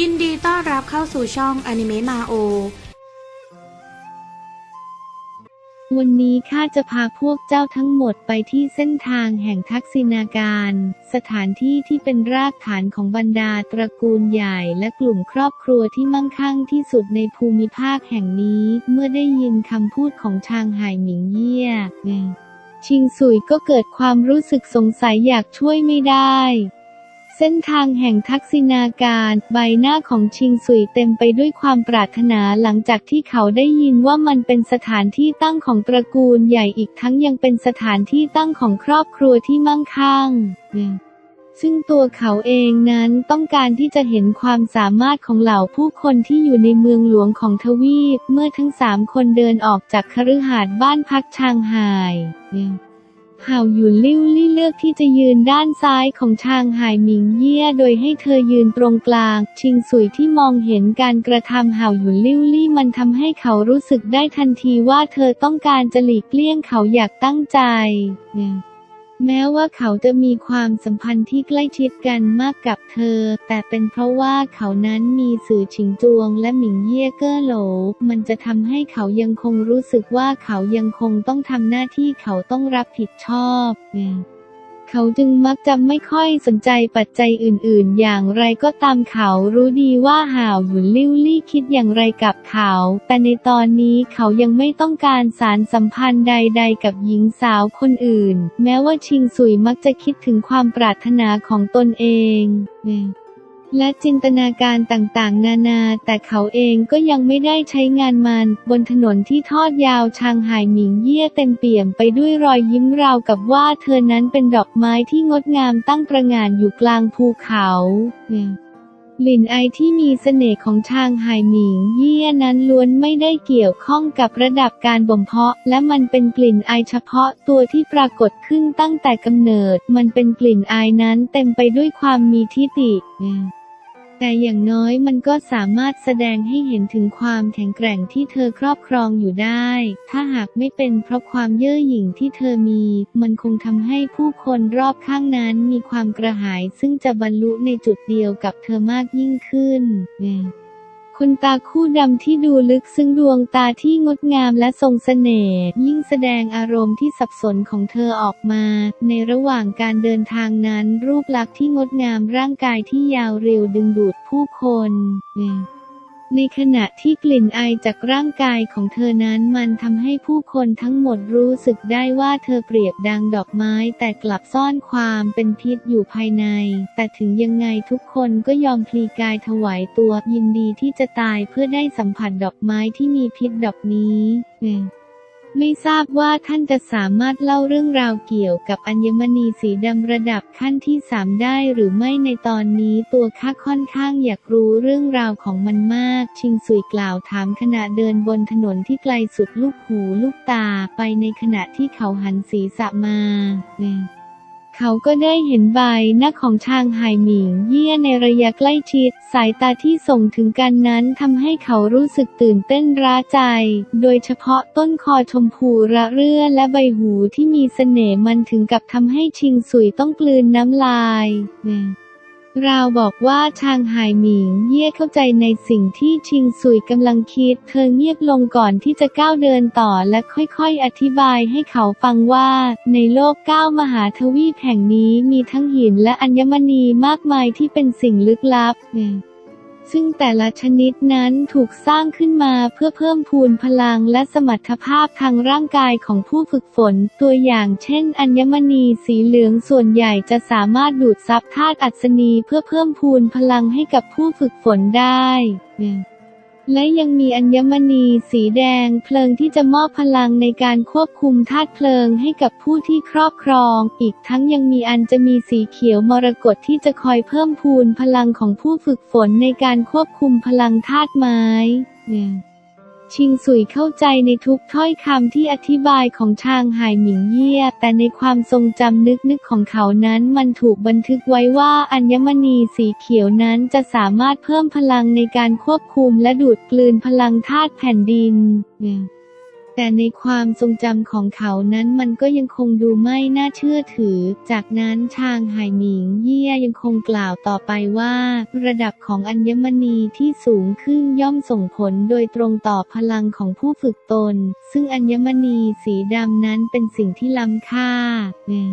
ยินดีต้อนรับเข้าสู่ช่องอนิเมะมาโอ วันนี้ข้าจะพาพวกเจ้าทั้งหมดไปที่เส้นทางแห่งทักษิณาการ สถานที่ที่เป็นรากฐานของบรรดาตระกูลใหญ่และกลุ่มครอบครัวที่มั่งคั่งที่สุดในภูมิภาคแห่งนี้ เมื่อได้ยินคำพูดของชางไห่หมิงเยี่ยชิงสุยก็เกิดความรู้สึกสงสัยอยากช่วยไม่ได้ เส้นทางแห่งทักษิณาการใบหน้าของชิงสุยเต็มไปด้วยความปรารถนาหลังจากที่เขาได้ยินว่ามันเป็นสถานที่ตั้งของตระกูลใหญ่อีกทั้งยังเป็นสถานที่ตั้งของครอบครัวที่มั่งคั่งซึ่งตัวเขาเองนั้นต้องการที่จะเห็นความสามารถของเหล่าผู้คนที่อยู่ในเมืองหลวงของทวีป เมื่อทั้งสามคนเดินออกจากคฤหาสน์บ้านพักชางไห่ ห่าวหยุนลิ่วลี่เลือกที่จะยืนด้านซ้ายของทางหายหมิงเยี่ยโดยให้เธอยืนตรงกลาง ชิงสุยที่มองเห็นการกระทำห่าวหยุนลิ่วลี่มันทำให้เขารู้สึกได้ทันทีว่าเธอต้องการจะหลีกเลี่ยงเขาอยากตั้งใจ แม้ว่าเขาจะมีความสัมพันธ์ที่ใกล้ชิดกันมากกับเธอ แต่เป็นเพราะว่าเขานั้นมีสื่อฉิงจวงและหมิงเย่เก้อโหล มันจะทำให้เขายังคงรู้สึกว่าเขายังคงต้องทำหน้าที่เขาต้องรับผิดชอบ เขาจึงมักจะไม่ค่อยสนใจปัจจัยอื่นๆ อย่างไรก็ตามเขารู้ดีว่าห่าวหยุนลิ่วลี่คิดอย่างไรกับเขา แต่ในตอนนี้เขายังไม่ต้องการสารสัมพันธ์ใด ๆ กับหญิงสาวคนอื่น แม้ว่าชิงสุยมักจะคิดถึงความปรารถนาของตนเอง และจินตนาการต่างๆ นานา แต่เขาเองก็ยังไม่ได้ใช้งานมัน บนถนนที่ทอดยาวชางไห่หมิงเยี่ยเต็มเปี่ยมไปด้วยรอยยิ้มราวกับว่าเธอนั้นเป็นดอกไม้ที่งดงามตั้งประงานอยู่กลางภูเขากลิ่นไอที่มีเสน่ห์ของชางไห่หมิงเยี่ยนั้นล้วนไม่ได้เกี่ยวข้องกับระดับการบ่มเพาะ และมันเป็นกลิ่นไอเฉพาะตัวที่ปรากฏขึ้นตั้งแต่กำเนิด มันเป็นกลิ่นไอนั้นเต็มไปด้วยความมีทิฏฐิ แต่อย่างน้อยมันก็สามารถแสดงให้เห็นถึงความแข็งแกร่งที่เธอครอบครองอยู่ได้ ถ้าหากไม่เป็นเพราะความเย่อหยิ่งที่เธอมี มันคงทำให้ผู้คนรอบข้างนั้นมีความกระหาย ซึ่งจะบรรลุในจุดเดียวกับเธอมากยิ่งขึ้น คนตาคู่ดำที่ดูลึกซึ้งดวงตาที่งดงามและทรงเสน่ห์ยิ่งแสดงอารมณ์ที่สับสนของเธอออกมา ในระหว่างการเดินทางนั้นรูปลักษณ์ที่งดงามร่างกายที่ยาวเร็วดึงดูดผู้คน ในขณะที่กลิ่นไอจากร่างกายของเธอนั้นมันทำให้ผู้คนทั้งหมดรู้สึกได้ว่าเธอเปรียบดังดอกไม้แต่กลับซ่อนความเป็นพิษอยู่ภายใน แต่ถึงยังไงทุกคนก็ยอมพลีกายถวายตัวยินดีที่จะตายเพื่อได้สัมผัสดอกไม้ที่มีพิษดอกนี้ ไม่ทราบว่าท่านจะสามารถเล่าเรื่องราวเกี่ยวกับอัญมณีสีดำระดับขั้นที่สามได้หรือไม่ในตอนนี้ตัวข้าค่อนข้างอยากรู้เรื่องราวของมันมาก ชิงสุยกล่าวถามขณะเดินบนถนนที่ไกลสุดลูกหูลูกตาไปในขณะที่เขาหันศีรษะมา เขาก็ได้เห็นใบหน้าของชางไฮหมิงเยี่ยในระยะใกล้ชิด สายตาที่ส่งถึงกันนั้นทำให้เขารู้สึกตื่นเต้นร้าใจ โดยเฉพาะต้นคอชมพูระเรื่อและใบหูที่มีเสน่ห์มันถึงกับทำให้ชิงสุยต้องกลืนน้ำลาย ราวบอกว่าชางไห่หมิงเย่เข้าใจในสิ่งที่ชิงซุยกำลังคิด เธอเงียบลงก่อนที่จะก้าวเดินต่อและค่อยๆ อธิบายให้เขาฟังว่า ในโลกเก้ามหาทวีปแห่งนี้มีทั้งหินและอัญมณีมากมายที่เป็นสิ่งลึกลับ ซึ่งแต่ละชนิดนั้นถูกสร้างขึ้นมาเพื่อเพิ่มพูนพลังและสมรรถภาพทางร่างกายของผู้ฝึกฝน ตัวอย่างเช่น อัญมณีสีเหลืองส่วนใหญ่จะสามารถดูดซับธาตุอัศนีเพื่อเพิ่มพูนพลังให้กับผู้ฝึกฝนได้ และยังมีอัญมณีสีแดงเพลิงที่จะมอบพลังในการควบคุมธาตุเพลิงให้กับผู้ที่ครอบครอง อีกทั้งยังมีอันจะมีสีเขียวมรกตที่จะคอยเพิ่มพูนพลังของผู้ฝึกฝนในการควบคุมพลังธาตุไม้ ชิงสุยเข้าใจในทุกถ้อยคำที่อธิบายของชางหายหมิงเยี่ยแต่ในความทรงจำนึกนึกของเขานั้นมันถูกบันทึกไว้ว่าอัญมณีสีเขียวนั้นจะสามารถเพิ่มพลังในการควบคุมและดูดกลืนพลังธาตุแผ่นดิน แต่ในความทรงจำของเขานั้นมันก็ยังคงดูไม่น่าเชื่อถือ จากนั้นชางไห่หมิงเยี่ยยังคงกล่าวต่อไปว่า ระดับของอัญมณีที่สูงขึ้นย่อมส่งผลโดยตรงต่อพลังของผู้ฝึกตน ซึ่งอัญมณีสีดำนั้นเป็นสิ่งที่ล้ำค่าอืม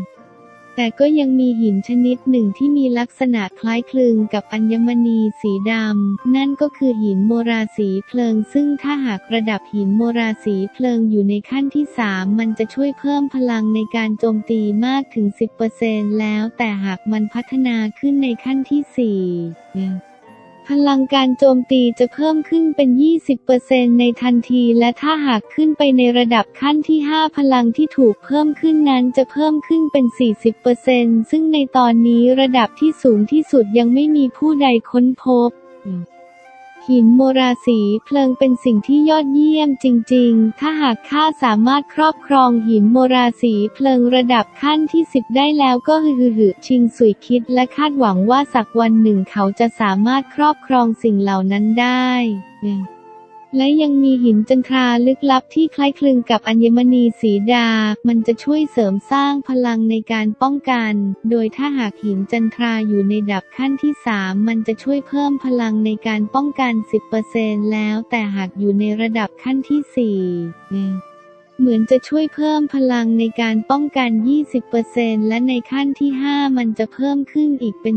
แต่ก็ยังมีหินชนิดหนึ่งที่มีลักษณะคล้ายคลึงกับอัญมณีสีดำ นั่นก็คือหินโมราสีเพลิง ซึ่งถ้าหากระดับหินโมราสีเพลิงอยู่ในขั้นที่ 3 มันจะช่วยเพิ่มพลังในการโจมตีมากถึง 10%แล้วแต่หากมันพัฒนาขึ้นในขั้นที่ 4 พลังการโจมตีจะเพิ่มขึ้นเป็น 20%ในทันทีและถ้าหากขึ้นไปในระดับขั้นที่ 5 พลังที่ถูกเพิ่มขึ้นนั้นจะเพิ่มขึ้นเป็น 40%ซึ่งในตอนนี้ระดับที่สูงที่สุดยังไม่มีผู้ใดค้นพบ หินโมราสีเพลิงเป็นสิ่งที่ยอดเยี่ยมจริง ๆ ถ้าหากข้าสามารถครอบครองหินโมราสีเพลิงระดับขั้นที่สิบได้แล้วก็ฮือหือชิงสุยคิดและคาดหวังว่าสักวันหนึ่งเขาจะสามารถครอบครองสิ่งเหล่านั้นได้ และยังมีหินจันทราลึกลับที่คล้ายคลึงกับอัญมณีสีดา มันจะช่วยเสริมสร้างพลังในการป้องกัน โดยถ้าหากหินจันทราอยู่ในดับขั้นที่ 3 มันจะช่วยเพิ่มพลังในการป้องกัน 10%แล้วแต่หากอยู่ในระดับขั้นที่4ี่ เหมือนจะช่วยเพิ่มพลังในการป้องกัน 20%และในขั้นที่ 5 มันจะเพิ่มขึ้นอีกเป็น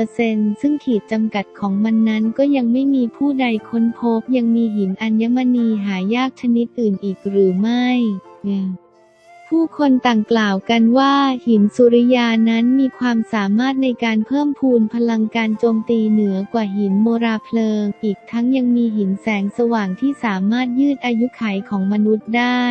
40%ซึ่งขีดจำกัดของมันนั้นก็ยังไม่มีผู้ใดค้นพบ ยังมีหินอัญมณีหายากชนิดอื่นอีกหรือไม่ ผู้คนต่างกล่าวกันว่าหินสุริยานั้นมีความสามารถในการเพิ่มพูนพลังการโจมตีเหนือกว่าหินโมราเพลิง อีกทั้งยังมีหินแสงสว่างที่สามารถยืดอายุขัยของมนุษย์ได้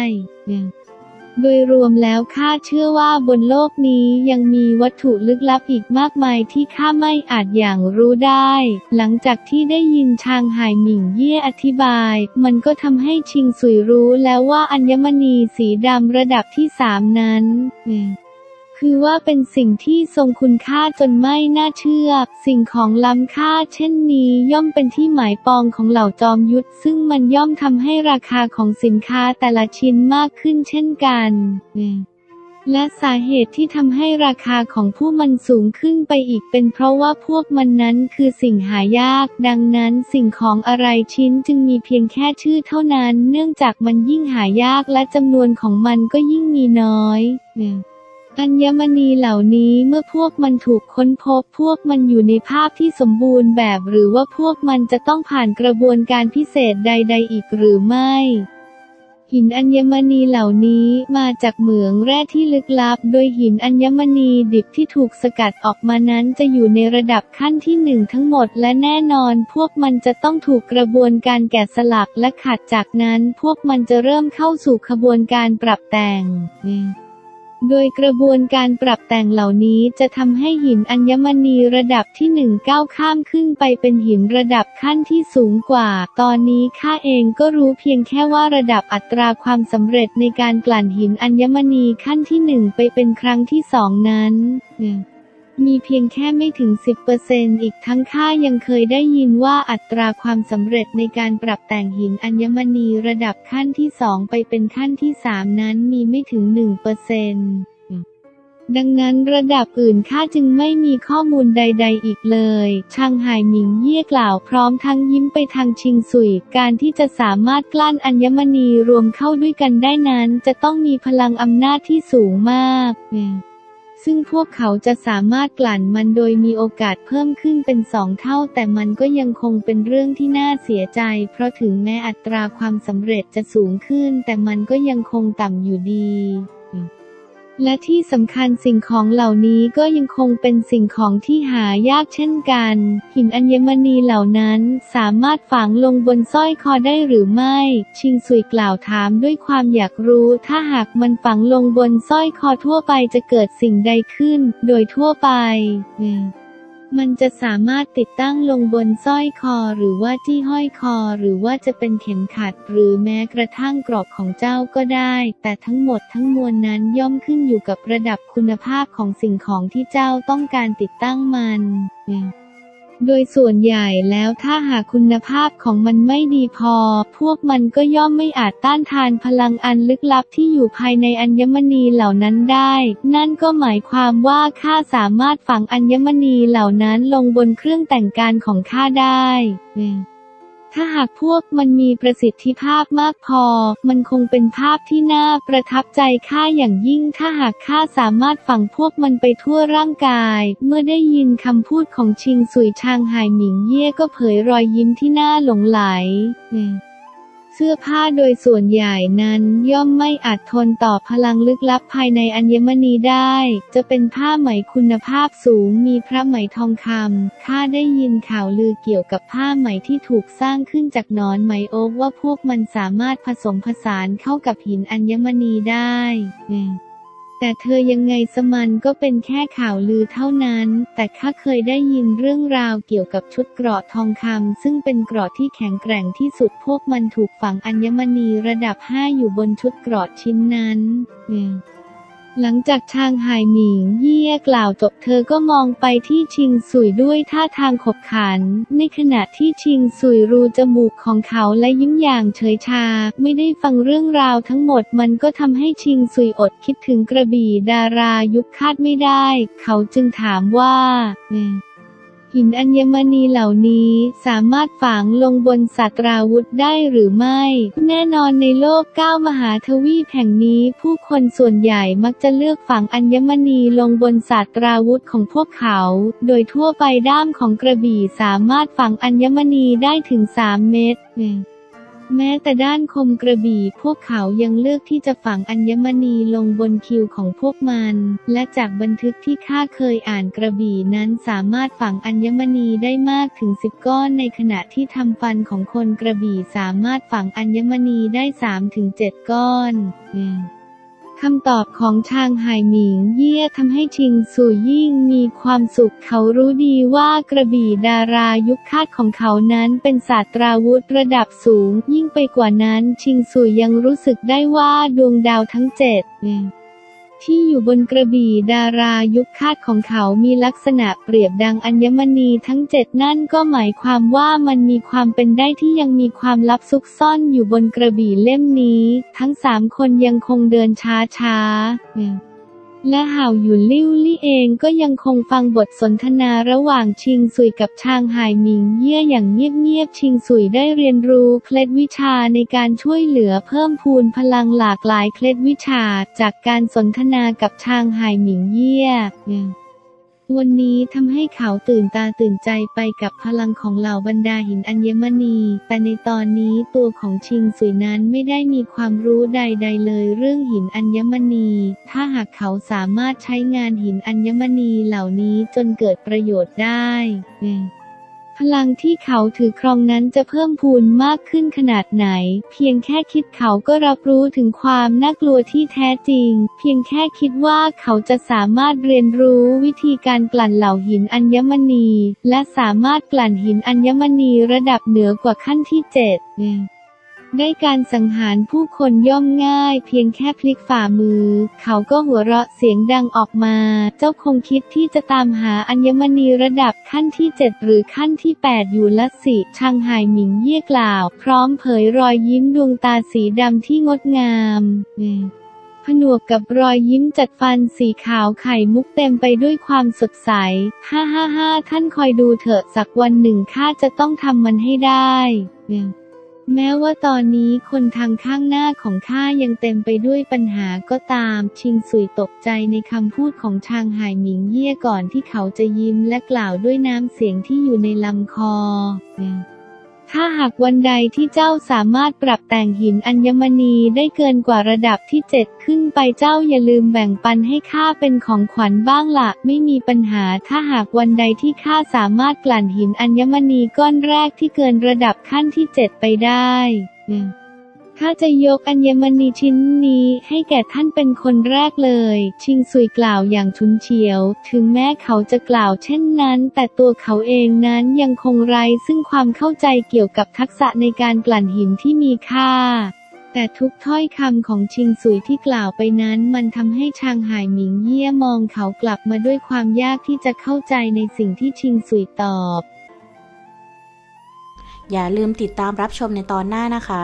โดยรวมแล้วข้าเชื่อว่าบนโลกนี้ยังมีวัตถุลึกลับอีกมากมายที่ข้าไม่อาจอย่างรู้ได้ หลังจากที่ได้ยินชางไห่หมิงเย่อธิบาย มันก็ทำให้ชิงสุยรู้แล้วว่าอัญมณีสีดำระดับที่สามนั้นอ คือว่าเป็นสิ่งที่ทรงคุณค่าจนไม่น่าเชื่อ สิ่งของล้ำค่าเช่นนี้ย่อมเป็นที่หมายปองของเหล่าจอมยุทธซึ่งมันย่อมทำให้ราคาของสินค้าแต่ละชิ้นมากขึ้นเช่นกันและสาเหตุที่ทำให้ราคาของผู้มันสูงขึ้นไปอีกเป็นเพราะว่าพวกมันนั้นคือสิ่งหายาก ดังนั้นสิ่งของอะไรชิ้นจึงมีเพียงแค่ชื่อเท่านั้น เนื่องจากมันยิ่งหายากและจำนวนของมันก็ยิ่งมีน้อย อัญมณีเหล่านี้เมื่อพวกมันถูกค้นพบ พวกมันอยู่ในภาพที่สมบูรณ์แบบหรือว่าพวกมันจะต้องผ่านกระบวนการพิเศษใด ๆ อีกหรือไม่ หินอัญมณีเหล่านี้มาจากเหมืองแร่ที่ลึกลับ โดยหินอัญมณีดิบที่ถูกสกัดออกมานั้นจะอยู่ในระดับขั้นที่หนึ่งทั้งหมดและแน่นอน พวกมันจะต้องถูกกระบวนการแกะสลักและขัดจากนั้น พวกมันจะเริ่มเข้าสู่ขบวนการปรับแต่งอืม โดยกระบวนการปรับแต่งเหล่านี้จะทำให้หินอัญมณีระดับที่หนึ่งก้าวข้ามขึ้นไปเป็นหินระดับขั้นที่สูงกว่า ตอนนี้ข้าเองก็รู้เพียงแค่ว่าระดับอัตราความสำเร็จในการกลั่นหินอัญมณีขั้นที่หนึ่งไปเป็นครั้งที่สองนั้น มีเพียงแค่ไม่ถึง 10%อีกทั้งข้ายังเคยได้ยินว่าอัตราความสำเร็จในการปรับแต่งหินอัญมณีระดับขั้นที่ 2 ไปเป็นขั้นที่ 3 นั้นมีไม่ถึง 1%ดังนั้นระดับอื่นข้าจึงไม่มีข้อมูลใด ๆ อีกเลย ชางไห่หมิงเยี่ยกล่าวพร้อมทั้งยิ้มไปทางชิงสุย การที่จะสามารถกลั้นอัญมณีรวมเข้าด้วยกันได้นั้น จะต้องมีพลังอำนาจที่สูงมาก ซึ่งพวกเขาจะสามารถกลั่นมันโดยมีโอกาสเพิ่มขึ้นเป็นสองเท่า แต่มันก็ยังคงเป็นเรื่องที่น่าเสียใจ เพราะถึงแม้อัตราความสำเร็จจะสูงขึ้น แต่มันก็ยังคงต่ำอยู่ดี และที่สำคัญสิ่งของเหล่านี้ก็ยังคงเป็นสิ่งของที่หายากเช่นกัน หินอัญมณีเหล่านั้นสามารถฝังลงบนสร้อยคอได้หรือไม่ ชิงซุยกล่าวถามด้วยความอยากรู้ ถ้าหากมันฝังลงบนสร้อยคอทั่วไปจะเกิดสิ่งใดขึ้น โดยทั่วไป มันจะสามารถติดตั้งลงบนสร้อยคอหรือว่าที่ห้อยคอหรือว่าจะเป็นเข็มขัด หรือแม้กระทั่งกรอบของเจ้าก็ได้ แต่ทั้งหมดทั้งมวลนั้นย่อมขึ้นอยู่กับระดับคุณภาพของสิ่งของที่เจ้าต้องการติดตั้งมัน โดยส่วนใหญ่แล้วถ้าหากคุณภาพของมันไม่ดีพอ พวกมันก็ย่อมไม่อาจต้านทานพลังอันลึกลับที่อยู่ภายในอัญมณีเหล่านั้นได้ นั่นก็หมายความว่าข้าสามารถฝังอัญมณีเหล่านั้นลงบนเครื่องแต่งกายของข้าได้ ถ้าหากพวกมันมีประสิทธิภาพมากพอ มันคงเป็นภาพที่น่าประทับใจข้าอย่างยิ่ง ถ้าหากข้าสามารถฝังพวกมันไปทั่วร่างกาย เมื่อได้ยินคำพูดของชิงสุยชางไห่หมิงเย่ก็เผยรอยยิ้มที่น่าหลงไหลอืม เสื้อผ้าโดยส่วนใหญ่นั้นย่อมไม่อาจทนต่อพลังลึกลับภายในอัญมณีได้ จะเป็นผ้าไหมคุณภาพสูงมีพระไหมทองคำข้าได้ยินข่าวลือเกี่ยวกับผ้าไหมที่ถูกสร้างขึ้นจากนอนไหมโอ๊กว่าพวกมันสามารถผสมผสานเข้ากับหินอัญมณีได้ แต่เธอยังไงสมันก็เป็นแค่ข่าวลือเท่านั้น แต่ข้าเคยได้ยินเรื่องราวเกี่ยวกับชุดเกราะทองคำซึ่งเป็นเกราะที่แข็งแกร่งที่สุดพวกมันถูกฝังอัญมณีระดับ 5 อยู่บนชุดเกราะชิ้นนั้น อืม หลังจากชางหายหนิงเยี่ยกล่าวจบเธอก็มองไปที่ชิงสุยด้วยท่าทางขบขัน ในขณะที่ชิงสุยรูจมูกของเขาและยิ้มอย่างเฉยชา ไม่ได้ฟังเรื่องราวทั้งหมดมันก็ทำให้ชิงสุยอดคิดถึงกระบี่ดารายุคคาดไม่ได้ เขาจึงถามว่าอืม หินอัญมณีเหล่านี้สามารถฝังลงบนสัตราวุธได้หรือไม่ แน่นอนในโลกเก้ามหาทวีปแห่งนี้ ผู้คนส่วนใหญ่มักจะเลือกฝังอัญมณีลงบนสัตราวุธของพวกเขา โดยทั่วไปด้ามของกระบี่สามารถฝังอัญมณีได้ถึง 3 เมตร แม้แต่ด้านคมกระบี่พวกเขายังเลือกที่จะฝังอัญมณีลงบนคิวของพวกมัน และจากบันทึกที่ข้าเคยอ่านกระบี่นั้นสามารถฝังอัญมณีได้มากถึงสิบก้อนในขณะที่ทำฟันของคนกระบี่สามารถฝังอัญมณีได้3-7ก้อน อืม คำตอบของชางไฮหมิงเยี่ยทำให้ชิงสุยยิ่งมีความสุขเขารู้ดีว่ากระบี่ดารายุคคาดของเขานั้นเป็นศาสตราวุธระดับสูง ยิ่งไปกว่านั้นชิงสุยยังรู้สึกได้ว่าดวงดาวทั้งเจ็ด ที่อยู่บนกระบี่ดารายุคคาดของเขามีลักษณะเปรียบดังอัญมณีทั้งเจ็ดนั่นก็หมายความว่ามันมีความเป็นได้ที่ยังมีความลับซุกซ่อนอยู่บนกระบี่เล่มนี้ ทั้งสามคนยังคงเดินช้าช้า และห่าวหยุนลิ่วลี่เองก็ยังคงฟังบทสนทนาระหว่างชิงซุยกับชางไห่หมิงเย่ยอย่างเงียบๆชิงซุยได้เรียนรู้เคล็ดวิชาในการช่วยเหลือเพิ่มพูนพลังหลากหลายเคล็ดวิชาจากการสนทนากับชางไห่หมิงเย่ยอืม วันนี้ทำให้เขาตื่นตาตื่นใจไปกับพลังของเหล่าบรรดาหินอัญมณี แต่ในตอนนี้ตัวของชิงสุยนั้นไม่ได้มีความรู้ใด ๆ เลยเรื่องหินอัญมณี ถ้าหากเขาสามารถใช้งานหินอัญมณีเหล่านี้จนเกิดประโยชน์ได้ พลังที่เขาถือครองนั้นจะเพิ่มพูนมากขึ้นขนาดไหน เพียงแค่คิดเขาก็รับรู้ถึงความน่ากลัวที่แท้จริง เพียงแค่คิดว่าเขาจะสามารถเรียนรู้วิธีการกลั่นเหล่าหินอัญมณี และสามารถกลั่นหินอัญมณีระดับเหนือกว่าขั้นที่เจ็ด ได้การสังหารผู้คนย่อมง่าย เพียงแค่พลิกฝ่ามือ เขาก็หัวเราะเสียงดังออกมา เจ้าคงคิดที่จะตามหาอัญมณีระดับขั้นที่ 7 หรือขั้นที่ 8 อยู่ละสิชางไห่หมิงเยี่ยกล่าว พร้อมเผยรอยยิ้มดวงตาสีดำที่งดงามผนวกกับรอยยิ้มจัดฟันสีขาวไข่มุกเต็มไปด้วยความสดใส ฮ่าฮ่าฮ่าท่านคอยดูเถอะสักวันหนึ่งข้าจะต้องทำมันให้ได้ แม้ว่าตอนนี้คนทางข้างหน้าของข้ายังเต็มไปด้วยปัญหาก็ตาม ชิงสุยตกใจในคำพูดของชางไห่หมิงเย่ยก่อนที่เขาจะยิ้มและกล่าวด้วยน้ำเสียงที่อยู่ในลำคอ ถ้าหากวันใดที่เจ้าสามารถปรับแต่งหินอัญมณีได้เกินกว่าระดับที่เจ็ดขึ้นไปเจ้าอย่าลืมแบ่งปันให้ข้าเป็นของขวัญบ้างละไม่มีปัญหาถ้าหากวันใดที่ข้าสามารถกลั่นหินอัญมณีก้อนแรกที่เกินระดับขั้นที่เจ็ดไปได้ ข้าจะยกอัญมณีชิ้นนี้ให้แก่ท่านเป็นคนแรกเลย ชิงซุยกล่าวอย่างชุนเฉียว ถึงแม้เขาจะกล่าวเช่นนั้น แต่ตัวเขาเองนั้นยังคงไร้ซึ่งความเข้าใจเกี่ยวกับทักษะในการกลั่นหินที่มีค่า แต่ทุกถ้อยคำของชิงสุยที่กล่าวไปนั้น มันทำให้ชางไห่หมิงเยี่ยมองเขากลับมาด้วยความยากที่จะเข้าใจในสิ่งที่ชิงสุยตอบ อย่าลืมติดตามรับชมในตอนหน้านะคะ